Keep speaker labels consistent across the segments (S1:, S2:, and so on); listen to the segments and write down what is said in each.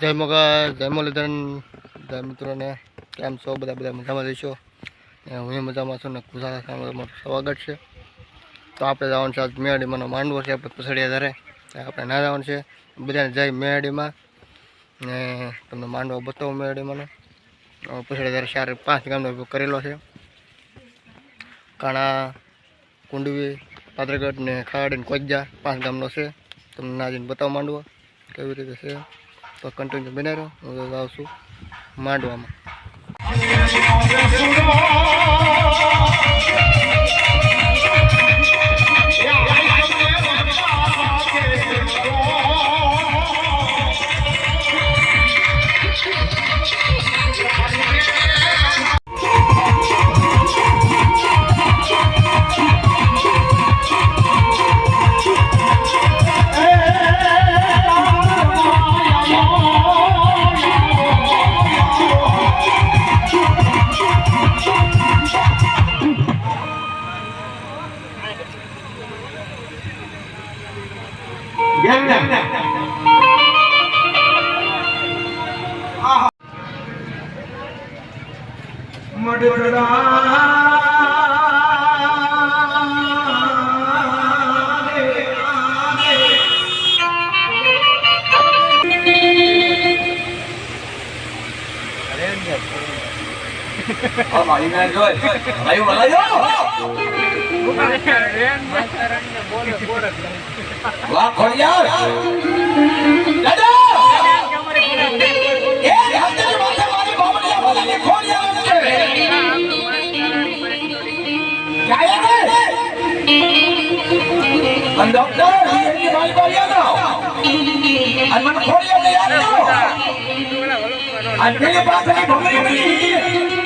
S1: જય મગર જય મુરલીધરન. જય મિત્રોને કેમ છો? બધા બધા મજામાં ને હું એ મજામાં છું ને ગુજરાત મારું સ્વાગત છે. તો આપણે જવાનું છે આજ મેવાડીમાંનો માંડવો છે, આપણે પસડિયા ધારે. આપણે ના જવાનું છે. બધાને જય મેડીમાં ને તમને માંડવો બતાવું મેવાડીમાંનો. પસડિયા ધારે ચાર પાંચ ગામનો ઉપયોગ કરેલો છે. કાણા, કુંડવી પાત્રગઢ ને ખાડ ને કોજ્જા પાંચ ગામનો છે. તમને ના જઈને બતાવો માંડવો. કેવી રીતે છે? તો કન્ટિન્યુ બને રહો હું તો જાઉં છું માંડવામાં
S2: આ મારી મેં જોઈ ભાઈ બોલાયો વાહ ખોડિયાર દાદા એ હાથની માથે મારી બાબડિયા અન ડોક્ટર એની મારી અન મને યાદ નો અને પેલી પાસે ભમરી બની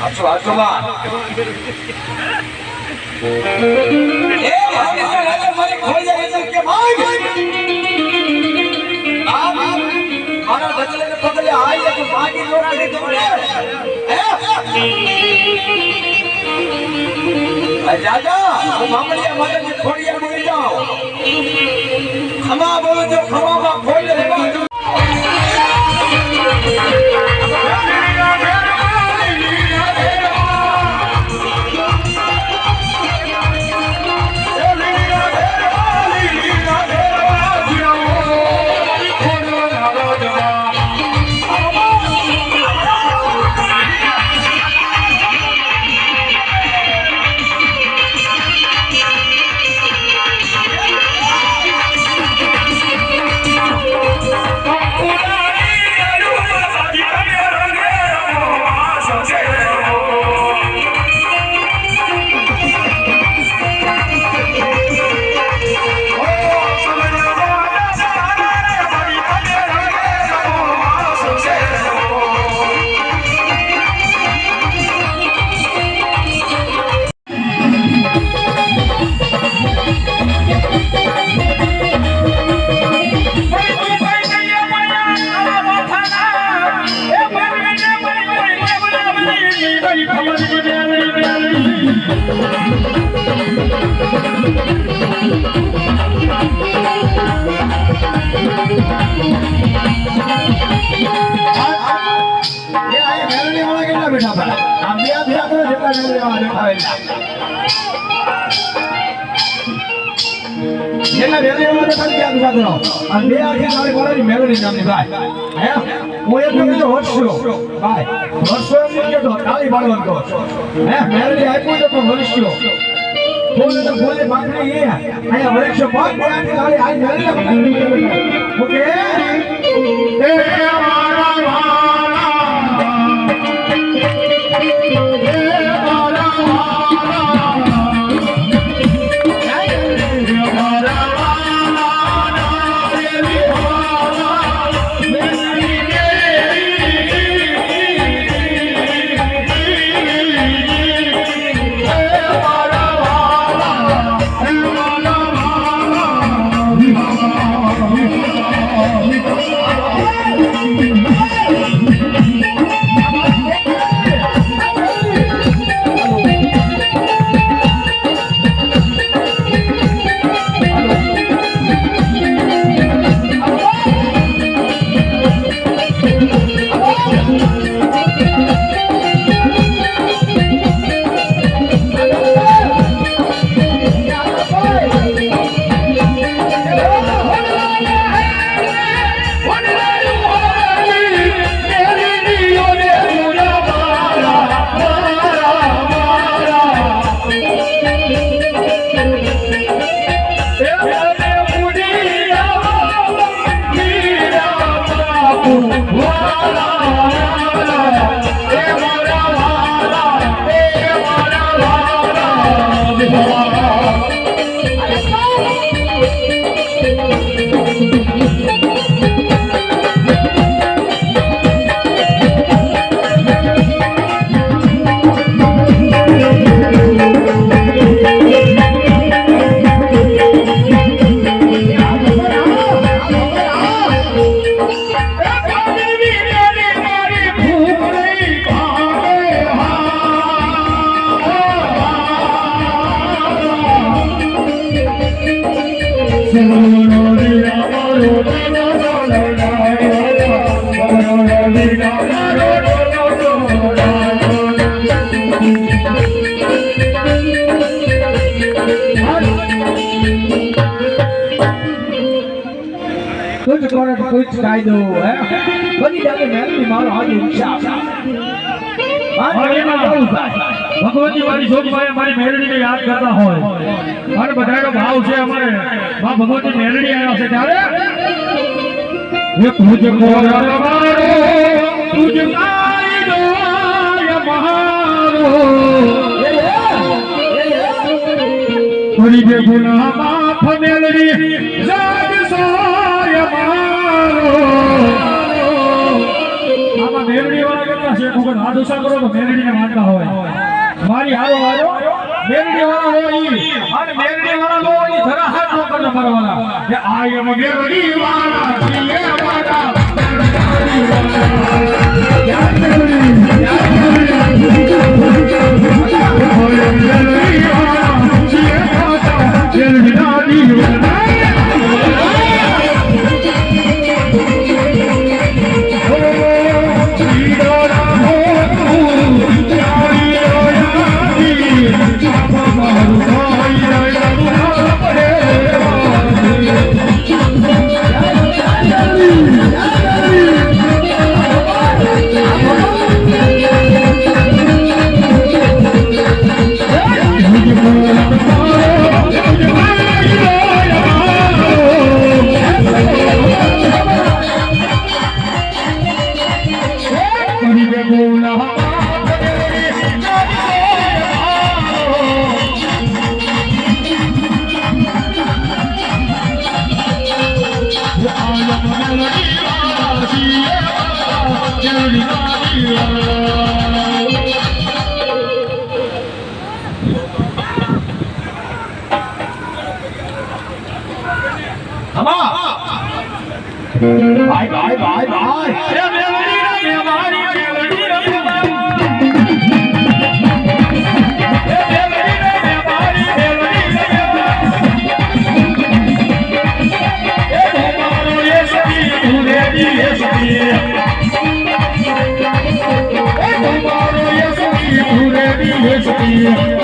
S2: આસો આછો બા એ મારે ખોઈ જાય છે કે ભાઈ આ મારા બદલે ને આઈ તો બાકી નો કરી તો હે જાજા હું મામડિયા મારે ખોડિયા બોલી જાઉં ખમા બોલો જો ખમામાં
S3: કેટલા બેઠા હતા આમ બે ભેગા કરે જેટલા મેલડી વાળા બેઠા બેઠા બે ભાઈ હે હું વર્ષો ભાઈ વર્ષો એમ નહીં કહેતો તાળી પાડવાનું કહો હે છે પણ બોલે તો બોલે બાકરી એ એ મારા ഇതിനെ તુજ કાયદો હે બની જાગે મેલડી મારો હાથ ઈચ્છા
S2: ભગવતી મારી શોધમાં મારી મેલડીને યાદ કરતા હોય મારે બધાનો ભાવ છે અમારે માં ભગવતી મેલડી આવ્યા છે ત્યારે કોર તમારો તુજ મહારો દે ગુના માફ મેલડી આમાં મેલડી વાળા કેટલા છે હું પણ કરો તો મેલડીને માનતા હોય મારી હારો હારો મેલડી વાળા હોય ઈ. અને મેલડી વાળા નો ઈ જરા હાથ નો કરજો મારા કે આય એમ મેલડી વાળા છીએ વાળા મેલડી વાળા. યાદ મેલડી, યાદ મેલડી. આય એમ વાળા છીએ વાળા, મેલડી ના
S3: ભાઈ ભાઈ ભાઈ ભાઈ એ મેવાડી રે મેવાડી મેવાડી રે Yeah.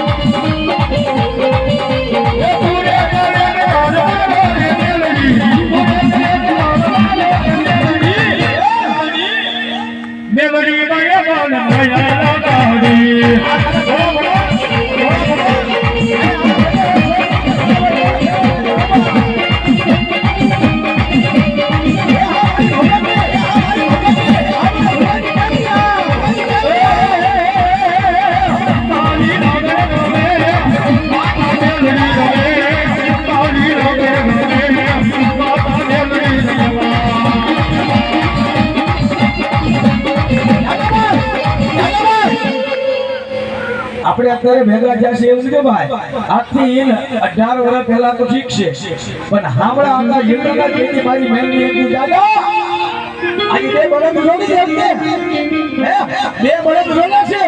S2: આપણે અત્યારે ભેગા થયા છે એવું કે ભાઈ? આજથી ઈન 18 વર્ષ પહેલા તો ઠીક છે. પણ હામળા આવતા જીવનના જેની મારી મહેનની હતી દાદા હે? બે બળદ જોડ્યા છે.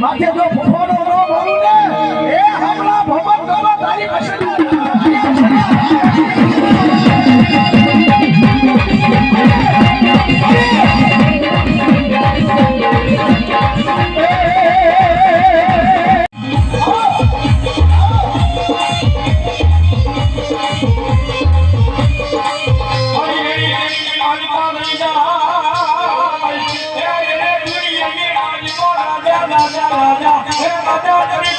S2: માથે રાજા રાજા હે રાજા તમે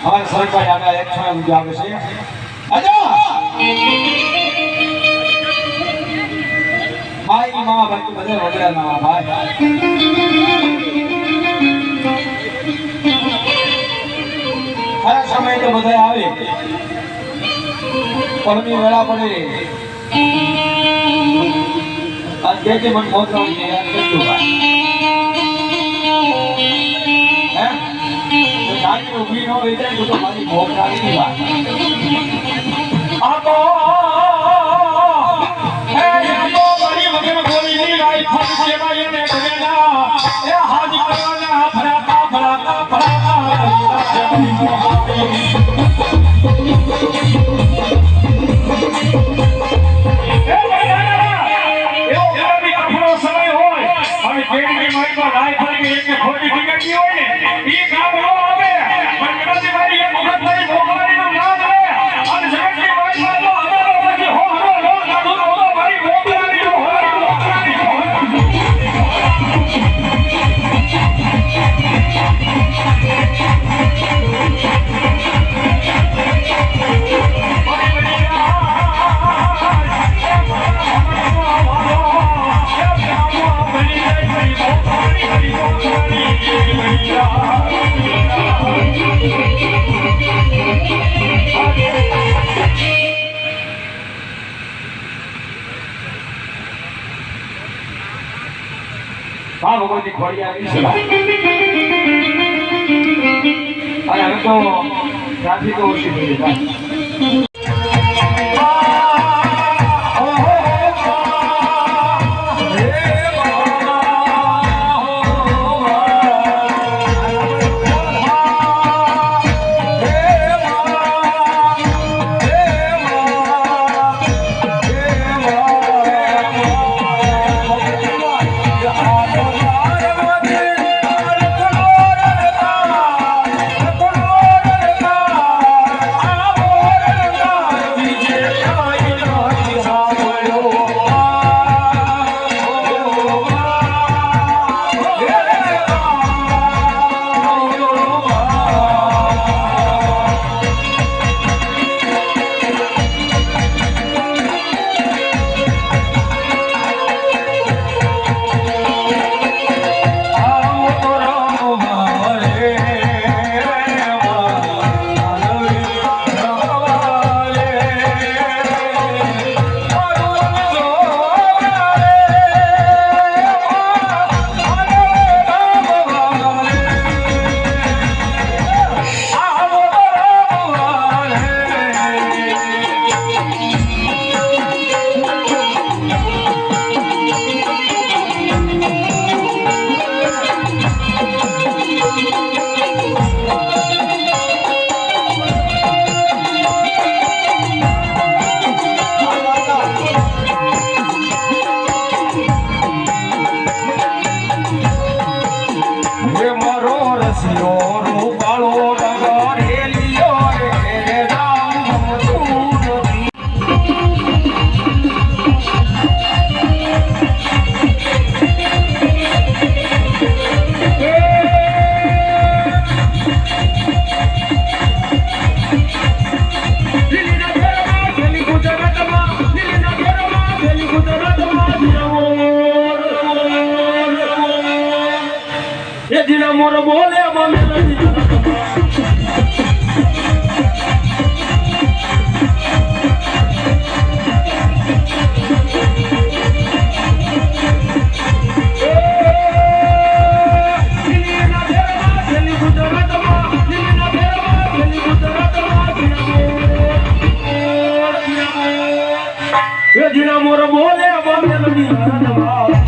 S2: અમારે સરકાર આગળ એક સમય ઉદ્યોગ આવે છે ભાઈ મા ભાઈ બધે વગડા ના ભાઈ. ખરા સમય તો બધા આવે. પરમી વેળા પડે. આ જે મન મોત રહું છે યાર ન જાય તો મારી મોત હવે તો ટ્રાફિક ઓછી થઈ જીના મોર બોલે માં મેલડી મોર બોલે મેલડી